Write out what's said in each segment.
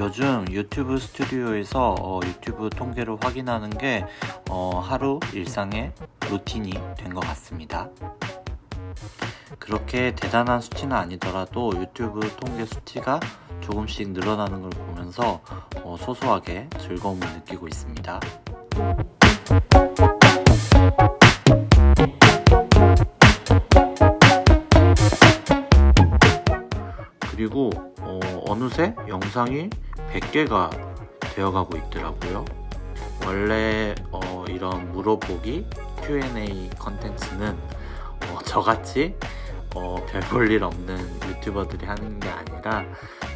요즘 유튜브 스튜디오에서 어, 유튜브 통계를 확인하는 게 어, 하루 일상의 루틴이 된 것 같습니다. 그렇게 대단한 수치는 아니더라도 유튜브 통계 수치가 조금씩 늘어나는 걸 보면서 어, 소소하게 즐거움을 느끼고 있습니다. 그리고 어, 느새 영상이 100개가 되어가고 있더라고요. 원래 어, 이런 물어보기 Q&A 컨텐츠는 어, 저같이 어, 별 볼 일 없는 유튜버들이 하는 게 아니라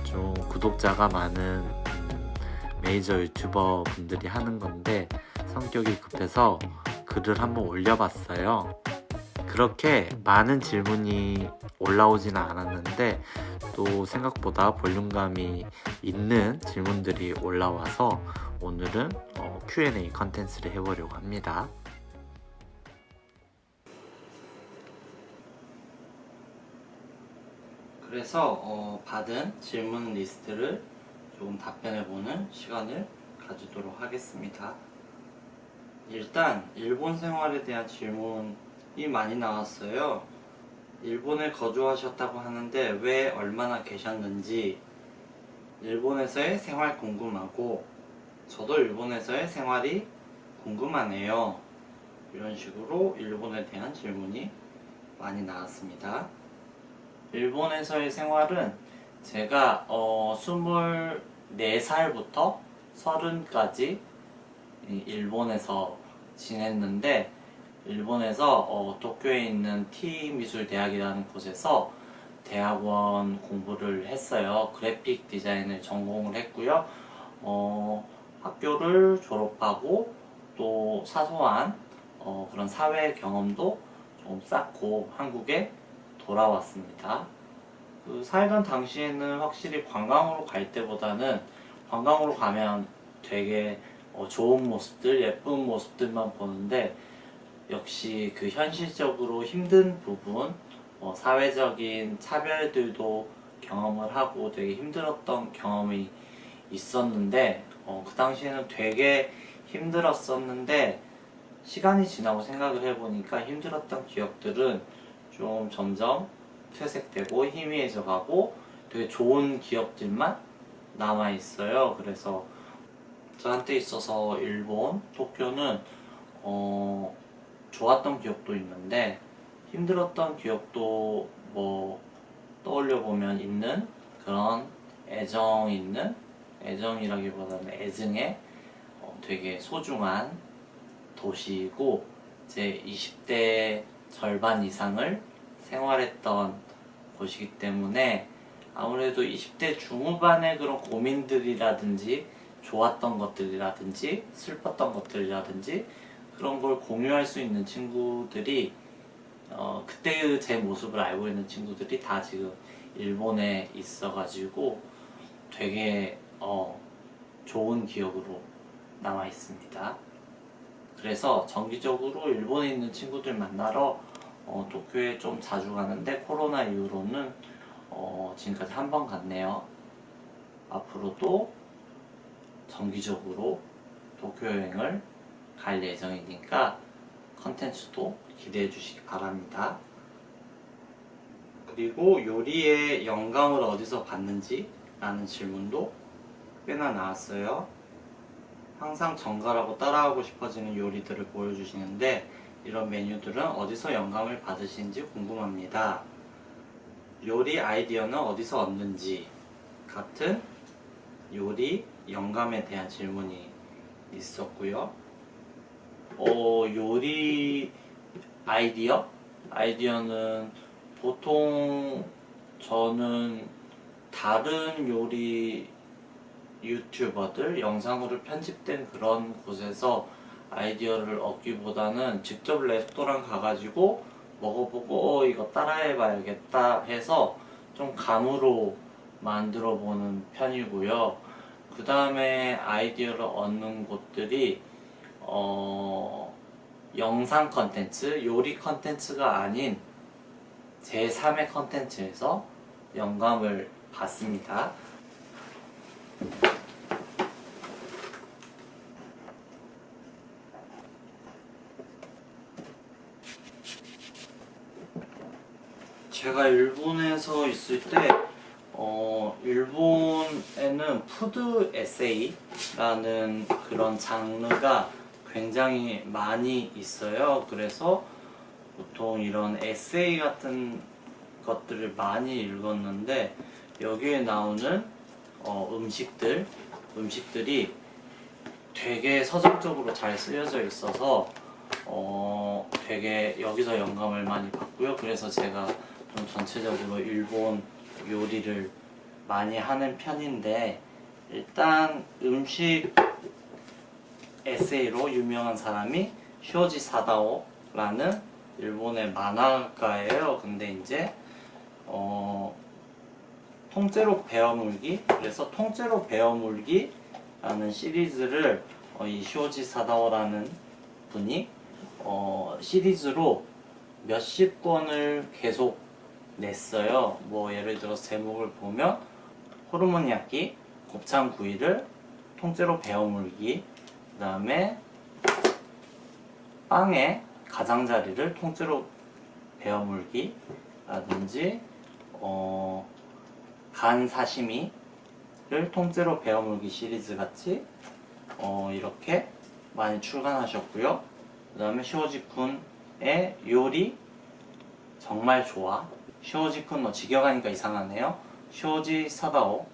좀 구독자가 많은 음, 메이저 유튜버 분들이 하는 건데 성격이 급해서 글을 한번 올려봤어요. 그렇게 많은 질문이 올라오지는 않았는데 또 생각보다 볼륨감이 있는 질문들이 올라와서 오늘은 어, Q&A 컨텐츠를 해보려고 합니다. 그래서 어, 받은 질문 리스트를 조금 답변해보는 시간을 가지도록 하겠습니다. 일단 일본 생활에 대한 질문 이 많이 나왔어요. 일본에 거주하셨다고 하는데 왜 얼마나 계셨는지 일본에서의 생활 궁금하고 저도 일본에서의 생활이 궁금하네요. 이런 식으로 일본에 대한 질문이 많이 나왔습니다. 일본에서의 생활은 제가 어, 24살부터 30까지 일본에서 지냈는데 일본에서 어, 도쿄에 있는 T미술대학이라는 곳에서 대학원 공부를 했어요. 그래픽 디자인을 전공을 했고요. 어, 학교를 졸업하고 또 사소한 어, 그런 사회 경험도 좀 쌓고 한국에 돌아왔습니다. 그 살던 당시에는 확실히 관광으로 갈 때보다는 관광으로 가면 되게 어, 좋은 모습들, 예쁜 모습들만 보는데 역시 그 현실적으로 힘든 부분, 어, 사회적인 차별들도 경험을 하고 되게 힘들었던 경험이 있었는데 어, 그 당시에는 되게 힘들었었는데 시간이 지나고 생각을 해보니까 힘들었던 기억들은 좀 점점 퇴색되고 희미해져 가고 되게 좋은 기억들만 남아 있어요. 그래서 저한테 있어서 일본 도쿄는 어, 좋았던 기억도 있는데 힘들었던 기억도 뭐 떠올려 보면 있는 그런 애정 있는 애정이라기보다는 애증의 어, 되게 소중한 도시이고 제 20대 절반 이상을 생활했던 곳이기 때문에 아무래도 20대 중후반의 그런 고민들이라든지 좋았던 것들이라든지 슬펐던 것들이라든지 그런 걸 공유할 수 있는 친구들이 어, 그때의 제 모습을 알고 있는 친구들이 다 지금 일본에 있어가지고 되게 어, 좋은 기억으로 남아 있습니다. 그래서 정기적으로 일본에 있는 친구들 만나러 어, 도쿄에 좀 자주 가는데 코로나 이후로는 어, 지금까지 한 번 갔네요. 앞으로도 정기적으로 도쿄 여행을 갈 예정이니까 컨텐츠도 기대해 주시기 바랍니다. 그리고 요리의 영감을 어디서 받는지 라는 질문도 꽤나 나왔어요. 항상 정갈하고 따라하고 싶어지는 요리들을 보여주시는데 이런 메뉴들은 어디서 영감을 받으신지 궁금합니다. 요리 아이디어는 어디서 얻는지 같은 요리 영감에 대한 질문이 있었고요. 어, 요리 아이디어? 아이디어는 보통 저는 다른 요리 유튜버들 영상으로 편집된 그런 곳에서 아이디어를 얻기보다는 직접 레스토랑 가가지고 먹어보고 어, 이거 따라해봐야겠다 해서 좀 감으로 만들어 보는 편이고요. 그 다음에 아이디어를 얻는 곳들이 어, 영상 컨텐츠, 요리 컨텐츠가 아닌 제3의 컨텐츠에서 영감을 받습니다. 제가 일본에서 있을 때 어, 일본에는 푸드 에세이라는 그런 장르가 굉장히 많이 있어요. 그래서 보통 이런 에세이 같은 것들을 많이 읽었는데, 여기에 나오는 어, 음식들, 음식들이 되게 서정적으로 잘 쓰여져 있어서 어, 되게 여기서 영감을 많이 받고요. 그래서 제가 좀 전체적으로 일본 요리를 많이 하는 편인데 일단 음식 에세이로 유명한 사람이 쇼지 사다오라는 일본의 만화가예요. 근데 이제 어, 통째로 베어물기 그래서 통째로 베어물기라는 시리즈를 어, 이 쇼지 사다오라는 분이 어, 시리즈로 몇십 권을 계속 냈어요. 뭐 예를 들어 제목을 보면 호르몬 야끼, 곱창 구이를 통째로 베어물기, 그 다음에 빵의 가장자리를 통째로 베어물기라든지 어, 간 사시미를 통째로 베어물기 시리즈 같이 어, 이렇게 많이 출간하셨고요. 그 다음에 쇼지쿤의 요리 정말 좋아. 쇼지쿤 너 직역하니까 이상하네요. 쇼지 사다오.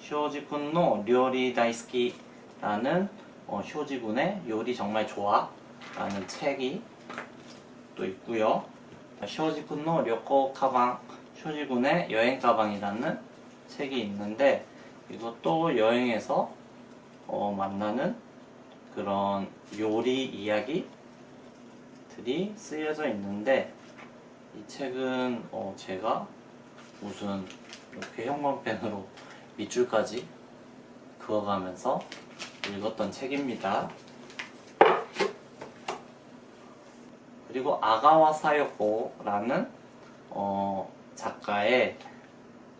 쇼지쿤노 료리 다이스키라는 어, 쇼지군의 요리 정말 좋아. 라는 책이 또 있고요. 쇼지군노 료코 가방. 쇼지군의 여행 가방이라는 책이 있는데 이것도 여행에서 어, 만나는 그런 요리 이야기들이 쓰여져 있는데 이 책은 어, 제가 무슨 이렇게 형광펜으로 밑줄까지 그어가면서 읽었던 책입니다. 그리고 아가와 사요코라는 어, 작가의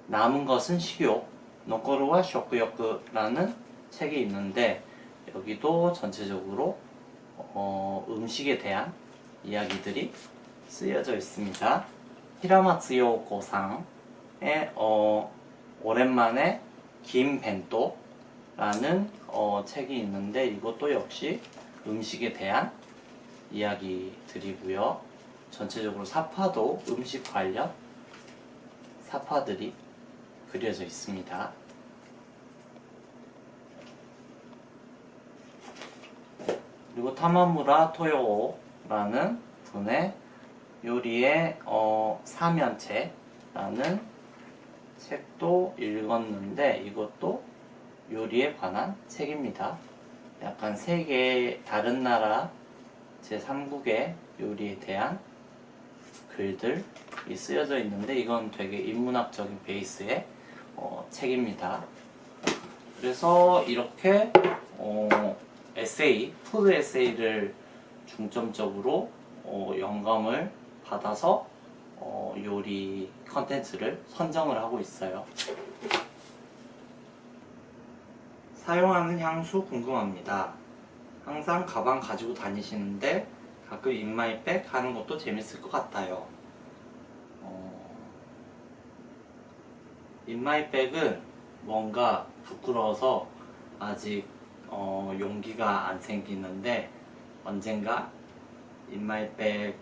남은 것은 식욕, 노코르와 쇼크욕라는 책이 있는데 여기도 전체적으로 어, 음식에 대한 이야기들이 쓰여져 있습니다. 히라마츠요 고상의 어, 오랜만에 김 벤또라는 어, 책이 있는데 이것도 역시 음식에 대한 이야기들이고요. 전체적으로 사파도 음식 관련 사파들이 그려져 있습니다. 그리고 타마무라 토요라는 분의 요리의 어, 사면체라는 책도 읽었는데 이것도 요리에 관한 책입니다. 약간 세계 다른 나라 제3국의 요리에 대한 글들이 쓰여져 있는데 이건 되게 인문학적인 베이스의 어, 책입니다. 그래서 이렇게 어, 에세이, 푸드 에세이를 중점적으로 어, 영감을 받아서 어, 요리 컨텐츠를 선정을 하고 있어요. 사용하는 향수 궁금합니다. 항상 가방 가지고 다니시는데 가끔 인마이백 하는 것도 재밌을 것 같아요. 어, 인마이백은 뭔가 부끄러워서 아직 어, 용기가 안 생기는데 언젠가 인마이백을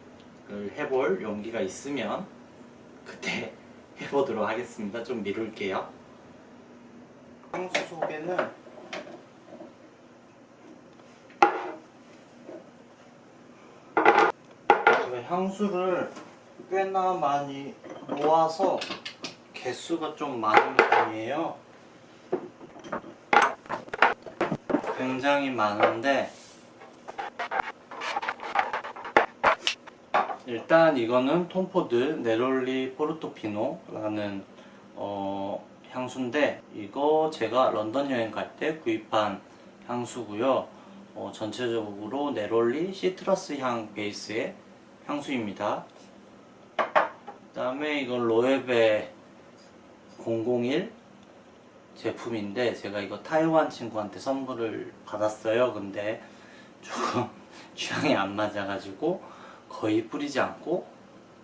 해볼 용기가 있으면 그때 해보도록 하겠습니다. 좀 미룰게요. 향수 소개는 제가 향수를 꽤나 많이 모아서 개수가 좀 많은 편이에요. 굉장히 많은데 일단 이거는 톰포드 네롤리 포르토피노라는 어, 향수인데 이거 제가 런던 여행 갈 때 구입한 향수고요. 어, 전체적으로 네롤리 시트러스 향 베이스의 향수입니다. 그 다음에 이건 로에베 001 제품인데 제가 이거 타이완 친구한테 선물을 받았어요. 근데 조금 취향이 안 맞아가지고 거의 뿌리지 않고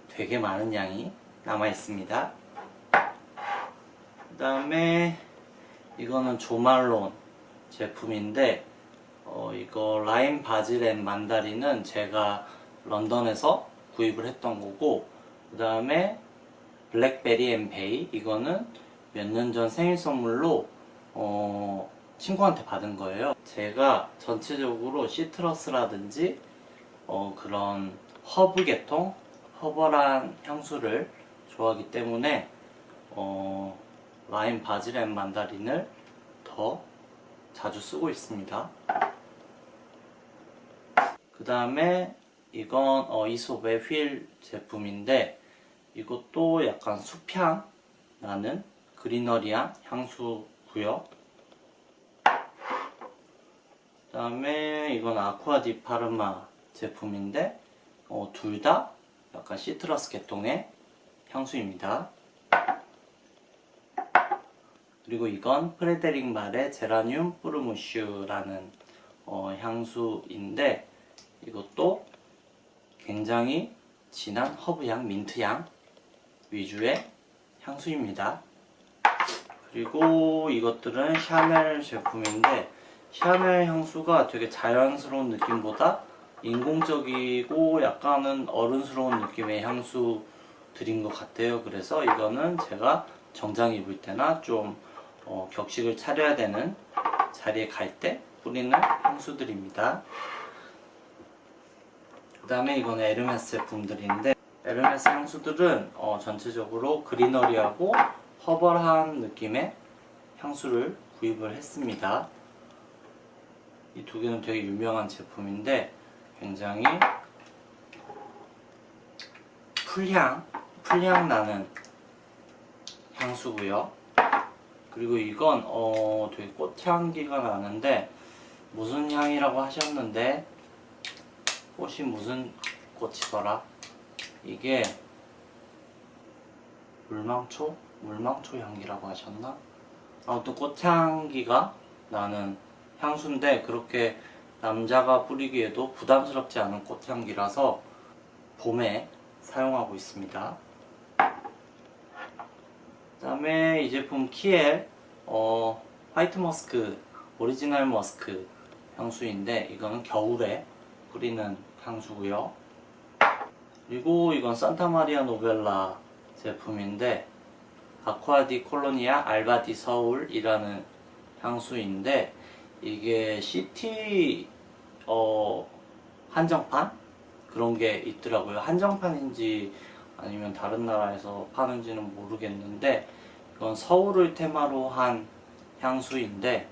되게 많은 양이 남아 있습니다. 그 다음에 이거는 조말론 제품인데 어, 이거 라임 바질 앤 만다린은 제가 런던에서 구입을 했던 거고 그 다음에 블랙베리 앤 베이 이거는 몇 년 전 생일 선물로 어, 친구한테 받은 거예요. 제가 전체적으로 시트러스라든지 어, 그런 허브 계통, 허벌한 향수를 좋아하기 때문에 어, 라임 바질 앤 만다린을 더 자주 쓰고 있습니다. 그 다음에 이건 어, 이솝의 휠 제품인데 이것도 약간 숲향 나는 그리너리한 향수고요. 그 다음에 이건 아쿠아 디 파르마 제품인데 어, 둘 다 약간 시트러스 계통의 향수입니다. 그리고 이건 프레데릭 말의 제라늄 뿌르무슈라는 어, 향수인데 이것도 굉장히 진한 허브향, 민트향 위주의 향수입니다. 그리고 이것들은 샤넬 제품인데 샤넬 향수가 되게 자연스러운 느낌보다 인공적이고 약간은 어른스러운 느낌의 향수들인 것 같아요. 그래서 이거는 제가 정장 입을 때나 좀 어, 격식을 차려야 되는 자리에 갈 때 뿌리는 향수들입니다. 그 다음에 이거는 에르메스 제품들인데 에르메스 향수들은 어, 전체적으로 그리너리하고 허벌한 느낌의 향수를 구입을 했습니다. 이 두 개는 되게 유명한 제품인데 굉장히 풀향, 풀향 나는 향수고요. 그리고 이건 어 되게 꽃향기가 나는데 무슨 향이라고 하셨는데 꽃이 무슨 꽃이더라? 이게 물망초? 물망초 향기라고 하셨나? 아무튼 꽃향기가 나는 향수인데 그렇게 남자가 뿌리기에도 부담스럽지 않은 꽃향기라서 봄에 사용하고 있습니다. 그 다음에 이 제품 키엘 어, 화이트 머스크 오리지널 머스크 향수인데 이거는 겨울에 뿌리는 향수고요. 그리고 이건 산타마리아 노벨라 제품인데 아쿠아디 콜로니아 알바디 서울이라는 향수인데 이게 시티 어, 한정판 그런 게 있더라고요. 한정판인지 아니면 다른 나라에서 파는지는 모르겠는데 이건 서울을 테마로 한 향수인데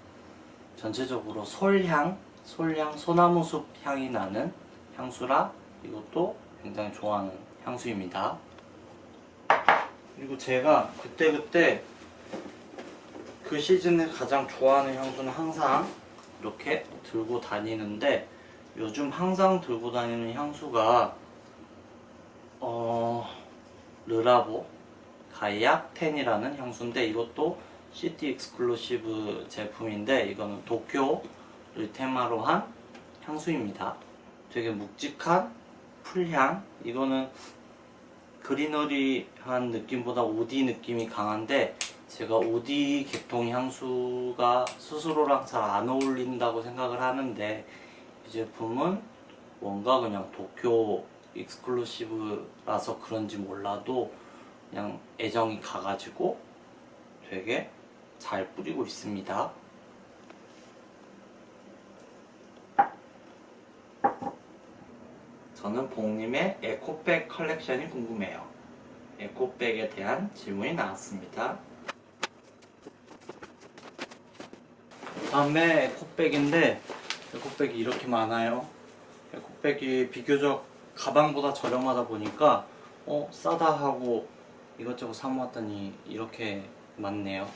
전체적으로 솔향, 솔향, 소나무 숲 향이 나는 향수라 이것도 굉장히 좋아하는 향수입니다. 그리고 제가 그때그때 그 시즌에 가장 좋아하는 향수는 항상 이렇게 들고 다니는데 요즘 항상 들고 다니는 향수가 어 르라보 가이악 10이라는 향수인데 이것도 시티 익스클루시브 제품인데 이거는 도쿄 를 테마로 한 향수입니다. 되게 묵직한 풀향 이거는 그리너리한 느낌보다 오디 느낌이 강한데 제가 오디 계통 향수가 스스로랑 잘 안 어울린다고 생각을 하는데 이 제품은 뭔가 그냥 도쿄 익스클루시브라서 그런지 몰라도 그냥 애정이 가가지고 되게 잘 뿌리고 있습니다. 저는 봉님의 에코백 컬렉션이 궁금해요. 에코백에 대한 질문이 나왔습니다. 다음에 에코백인데 에코백이 이렇게 많아요. 에코백이 비교적 가방보다 저렴하다 보니까 어 싸다 하고 이것저것 사 모았더니 이렇게 많네요.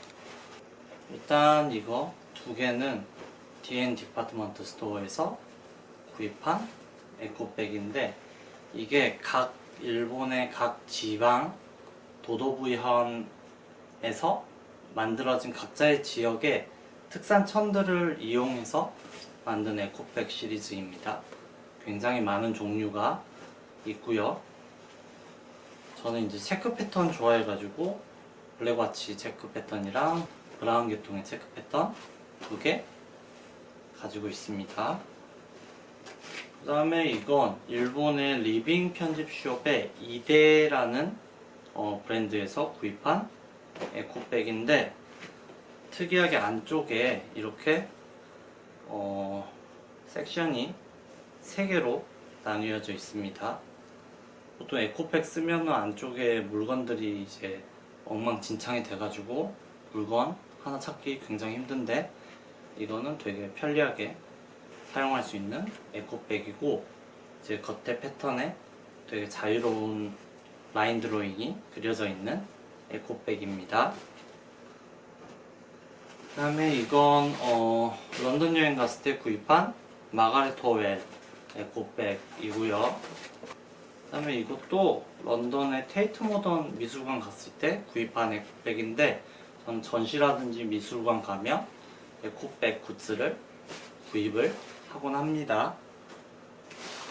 일단 이거 두 개는 DN 디파트먼트 스토어에서 구입한 에코백인데 이게 각 일본의 각 지방 도도부현에서 만들어진 각자의 지역의 특산 천들을 이용해서 만든 에코백 시리즈입니다. 굉장히 많은 종류가 있고요. 저는 이제 체크 패턴 좋아해가지고 블랙와치 체크 패턴이랑 브라운 계통의 체크 패턴 두 개 가지고 있습니다. 그 다음에 이건 일본의 리빙 편집숍의 이데라는 어, 브랜드에서 구입한 에코백인데 특이하게 안쪽에 이렇게 어, 섹션이 세 개로 나뉘어져 있습니다. 보통 에코백 쓰면 안쪽에 물건들이 이제 엉망진창이 돼가지고 물건 하나 찾기 굉장히 힘든데 이거는 되게 편리하게 사용할 수 있는 에코백이고 이제 겉에 패턴에 되게 자유로운 라인 드로잉이 그려져 있는 에코백입니다. 그 다음에 이건 어, 런던 여행 갔을 때 구입한 마가렛 호웰 에코백이고요. 그 다음에 이것도 런던의 테이트 모던 미술관 갔을 때 구입한 에코백인데 저는 전시라든지 미술관 가면 에코백 굿즈를 구입을 하곤 합니다.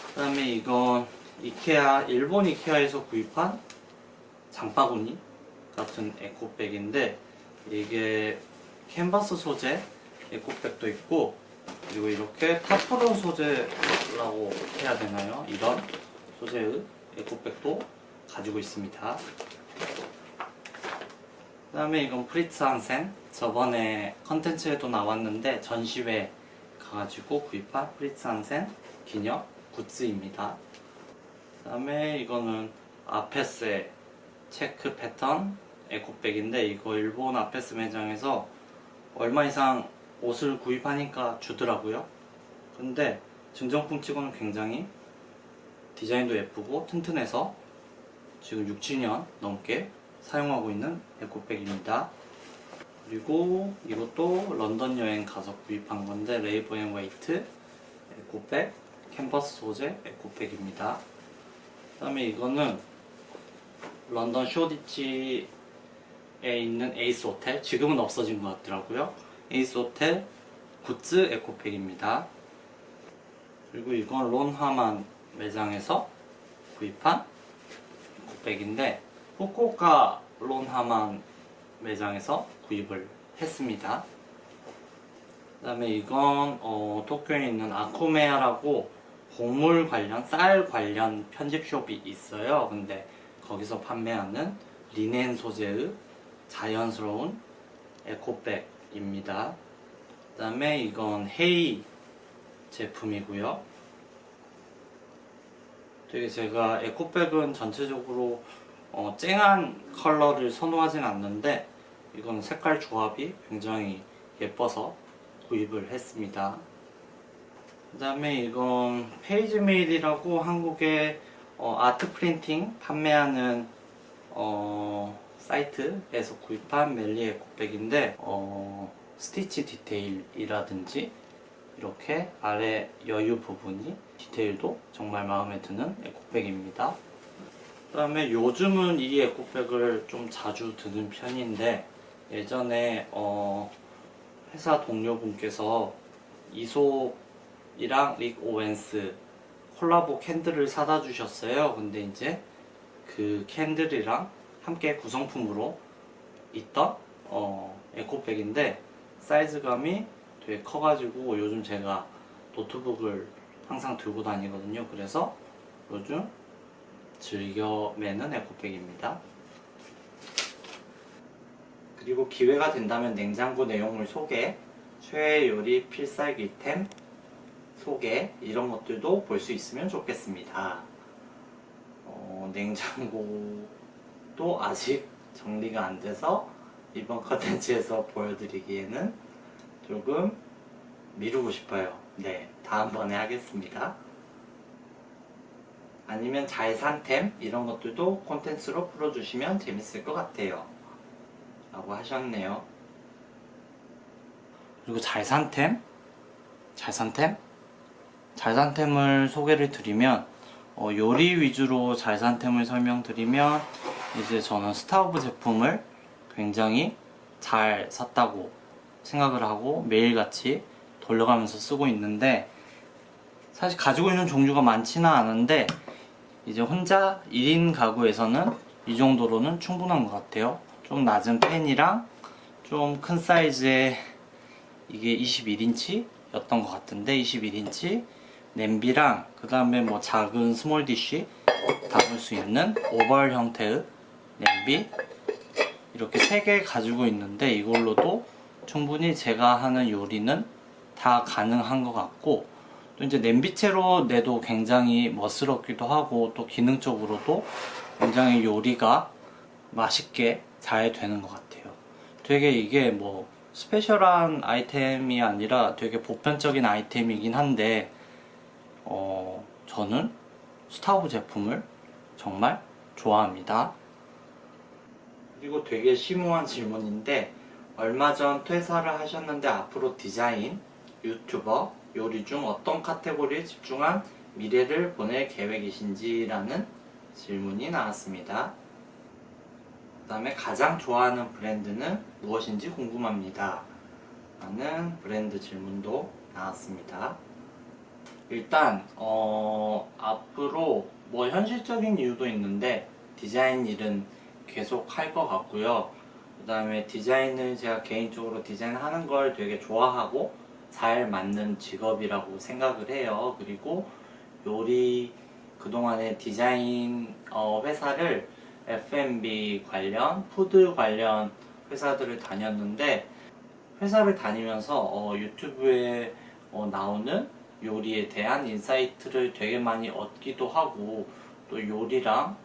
그 다음에 이건 이케아 일본 이케아에서 구입한 장바구니 같은 에코백인데 이게 캔버스 소재 에코백도 있고 그리고 이렇게 타프론 소재라고 해야 되나요? 이런 소재의 에코백도 가지고 있습니다. 그 다음에 이건 프리츠 한센 저번에 컨텐츠에도 나왔는데 전시회 가가지고 구입한 프리츠 한센 기념 굿즈입니다. 그 다음에 이거는 아페스의 체크 패턴 에코백인데 이거 일본 아페스 매장에서 얼마 이상 옷을 구입하니까 주더라고요. 근데 증정품 치고는 굉장히 디자인도 예쁘고 튼튼해서 지금 6, 7년 넘게 사용하고 있는 에코백입니다. 그리고 이것도 런던 여행 가서 구입한 건데 레이버 앤 웨이트 에코백 캔버스 소재 에코백입니다. 그 다음에 이거는 런던 쇼디치에 있는 에이스 호텔 지금은 없어진 것 같더라고요. 에이스 호텔 굿즈 에코백입니다. 그리고 이건 론하만 매장에서 구입한 에코백인데 후쿠오카 론하만 매장에서 구입을 했습니다. 그 다음에 이건 어, 도쿄에 있는 아쿠메아라고 곡물 관련, 쌀 관련 편집숍이 있어요. 근데 거기서 판매하는 리넨 소재의 자연스러운 에코백입니다. 그 다음에 이건 헤이 제품이고요. 되게 제가 에코백은 전체적으로 어, 쨍한 컬러를 선호하진 않는데 이건 색깔 조합이 굉장히 예뻐서 구입을 했습니다. 그 다음에 이건 페이지메일이라고 한국의 어, 아트 프린팅 판매하는 어, 사이트에서 구입한 멜리 에코백인데 어, 스티치 디테일이라든지 이렇게 아래 여유 부분이 디테일도 정말 마음에 드는 에코백입니다. 그 다음에 요즘은 이 에코백을 좀 자주 드는 편인데 예전에 어, 회사 동료분께서 이솝이랑 릭 오웬스 콜라보 캔들을 사다 주셨어요. 근데 이제 그 캔들이랑 함께 구성품으로 있던 어, 에코백인데 사이즈감이 되게 커가지고 요즘 제가 노트북을 항상 들고 다니거든요. 그래서 요즘 즐겨 매는 에코백입니다. 그리고 기회가 된다면 냉장고 내용물 소개, 최애 요리 필살기템 소개 이런 것들도 볼 수 있으면 좋겠습니다. 어, 냉장고도 아직 정리가 안 돼서 이번 컨텐츠에서 보여드리기에는 조금 미루고 싶어요. 네, 다음번에 하겠습니다. 아니면 잘 산템 이런 것들도 콘텐츠로 풀어주시면 재밌을 것 같아요. 라고 하셨네요. 그리고 잘 산템? 잘 산템? 잘 산템을 소개를 드리면 어, 요리 위주로 잘 산템을 설명드리면 이제 저는 스타우브 제품을 굉장히 잘 샀다고 생각을 하고 매일같이 돌려가면서 쓰고 있는데 사실 가지고 있는 종류가 많지는 않은데 이제 혼자 1인 가구에서는 이 정도로는 충분한 것 같아요. 좀 낮은 팬이랑 좀 큰 사이즈의 이게 21인치 였던 것 같은데 21인치 냄비랑 그 다음에 뭐 작은 스몰 디쉬 담을 수 있는 오벌 형태의 냄비 이렇게 세개 가지고 있는데 이걸로도 충분히 제가 하는 요리는 다 가능한 것 같고 또 이제 냄비채로 내도 굉장히 멋스럽기도 하고 또 기능적으로도 굉장히 요리가 맛있게 잘 되는 것 같아요. 되게 이게 뭐 스페셜한 아이템이 아니라 되게 보편적인 아이템이긴 한데 어 저는 스타브 제품을 정말 좋아합니다. 그리고 되게 심오한 질문인데 얼마 전 퇴사를 하셨는데 앞으로 디자인, 유튜버, 요리 중 어떤 카테고리에 집중한 미래를 보낼 계획이신지라는 질문이 나왔습니다. 그 다음에 가장 좋아하는 브랜드는 무엇인지 궁금합니다. 라는 브랜드 질문도 나왔습니다. 일단 어, 앞으로 뭐 현실적인 이유도 있는데 디자인 일은 계속 할 것 같고요. 그 다음에 디자인을 제가 개인적으로 디자인하는 걸 되게 좋아하고 잘 맞는 직업이라고 생각을 해요. 그리고 요리 그동안에 디자인 어, 회사를 F&B 관련, 푸드 관련 회사들을 다녔는데 회사를 다니면서 어, 유튜브에 어, 나오는 요리에 대한 인사이트를 되게 많이 얻기도 하고 또 요리랑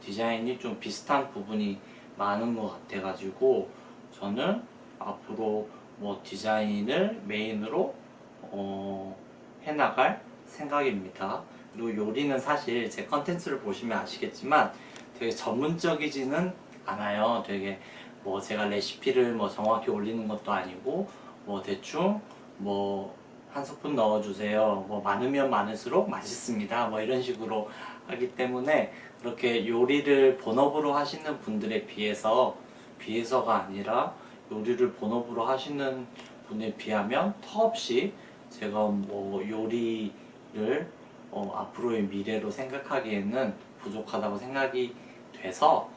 디자인이 좀 비슷한 부분이 많은 것 같아가지고 저는 앞으로 뭐 디자인을 메인으로 어, 해나갈 생각입니다. 그리고 요리는 사실 제 컨텐츠를 보시면 아시겠지만 되게 전문적이지는 않아요. 되게 뭐 제가 레시피를 뭐 정확히 올리는 것도 아니고 뭐 대충 뭐 한 스푼 넣어주세요. 뭐 많으면 많을수록 맛있습니다. 뭐 이런 식으로 하기 때문에 그렇게 요리를 본업으로 하시는 분들에 비해서 비해서가 아니라 요리를 본업으로 하시는 분에 비하면 터없이 제가 뭐 요리를 어, 앞으로의 미래로 생각하기에는 부족하다고 생각이 돼서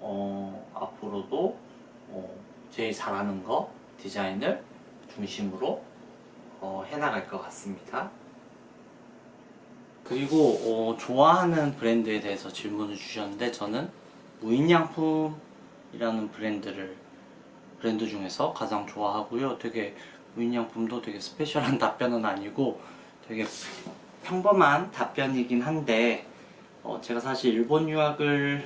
어, 앞으로도 어, 제일 잘하는 거 디자인을 중심으로 어, 해나갈 것 같습니다. 그리고 어, 좋아하는 브랜드에 대해서 질문을 주셨는데 저는 무인양품이라는 브랜드를 브랜드 중에서 가장 좋아하고요. 되게 무인양품도 되게 스페셜한 답변은 아니고 되게 평범한 답변이긴 한데 어, 제가 사실 일본 유학을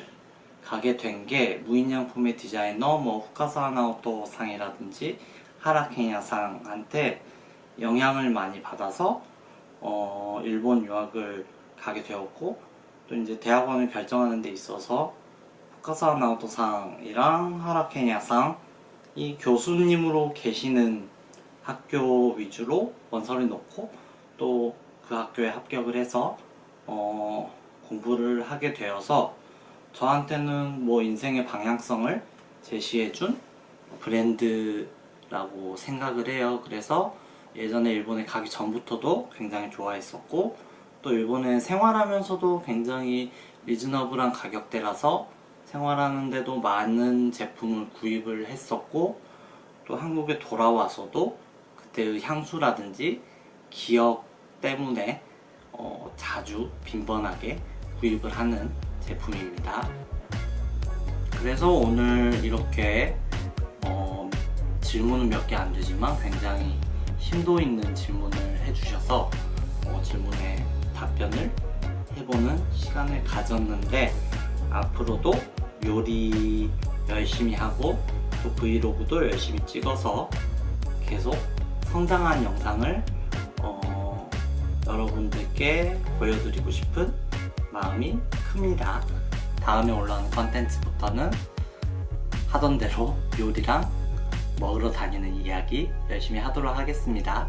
가게 된 게 무인양품의 디자이너 뭐 후카사 나오토 상이라든지 하라케냐 상한테 영향을 많이 받아서 어, 일본 유학을 가게 되었고 또 이제 대학원을 결정하는 데 있어서 후카사 나오토 상이랑 하라케냐 상 이 교수님으로 계시는 학교 위주로 원서를 놓고 또 그 학교에 합격을 해서 어, 공부를 하게 되어서 저한테는 뭐 인생의 방향성을 제시해준 브랜드라고 생각을 해요. 그래서 예전에 일본에 가기 전부터도 굉장히 좋아했었고 또 일본에 생활하면서도 굉장히 리즈너블한 가격대라서 생활하는데도 많은 제품을 구입을 했었고 또 한국에 돌아와서도 그때의 향수라든지 기억 때문에 어, 자주 빈번하게 구입을 하는 제품입니다. 그래서 오늘 이렇게 어, 질문은 몇 개 안 되지만 굉장히 심도 있는 질문을 해주셔서 어, 질문에 답변을 해보는 시간을 가졌는데 앞으로도 요리 열심히 하고 또 브이로그도 열심히 찍어서 계속 성장한 영상을 어, 여러분들께 보여드리고 싶은 마음이 큽니다. 다음에 올라오는 컨텐츠부터는 하던 대로 요리랑 먹으러 다니는 이야기 열심히 하도록 하겠습니다.